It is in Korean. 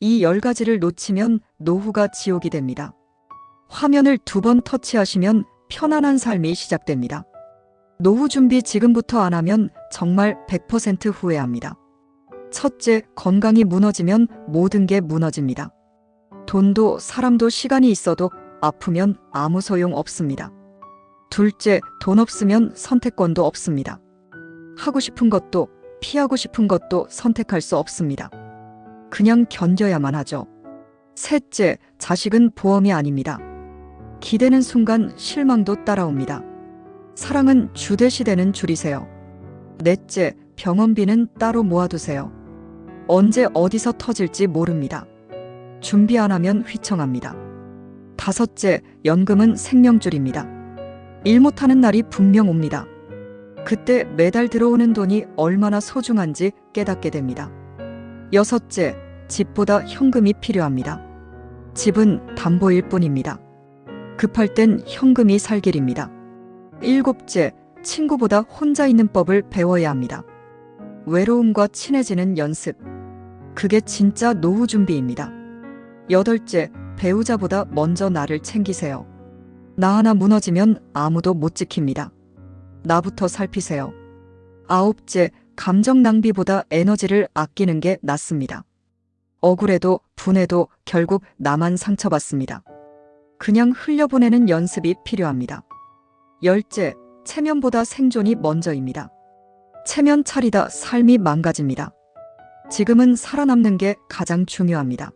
이열 가지를 놓치면 노후가 지옥이 됩니다. 화면을 두 번 터치하시면 편안한 삶이 시작됩니다. 노후 준비 지금부터 안 하면 정말 100% 후회합니다. 첫째, 건강이 무너지면 모든 게 무너집니다. 돈도 사람도 시간이 있어도 아프면 아무 소용 없습니다. 둘째, 돈 없으면 선택권도 없습니다. 하고 싶은 것도 피하고 싶은 것도 선택할 수 없습니다. 그냥 견뎌야만 하죠. 셋째, 자식은 보험이 아닙니다. 기대는 순간 실망도 따라옵니다. 사랑은 주대시되는 줄이세요. 넷째, 병원비는 따로 모아두세요. 언제 어디서 터질지 모릅니다. 준비 안 하면 휘청합니다. 다섯째, 연금은 생명줄입니다. 일 못하는 날이 분명 옵니다. 그때 매달 들어오는 돈이 얼마나 소중한지 깨닫게 됩니다. 여섯째, 집보다 현금이 필요합니다. 집은 담보일 뿐입니다. 급할 땐 현금이 살 길입니다. 일곱째, 친구보다 혼자 있는 법을 배워야 합니다. 외로움과 친해지는 연습. 그게 진짜 노후 준비입니다. 여덟째, 배우자보다 먼저 나를 챙기세요. 나 하나 무너지면 아무도 못 지킵니다. 나부터 살피세요. 아홉째, 감정 낭비보다 에너지를 아끼는 게 낫습니다. 억울해도 분해도 결국 나만 상처받습니다. 그냥 흘려보내는 연습이 필요합니다. 열째, 체면보다 생존이 먼저입니다. 체면 차리다 삶이 망가집니다. 지금은 살아남는 게 가장 중요합니다.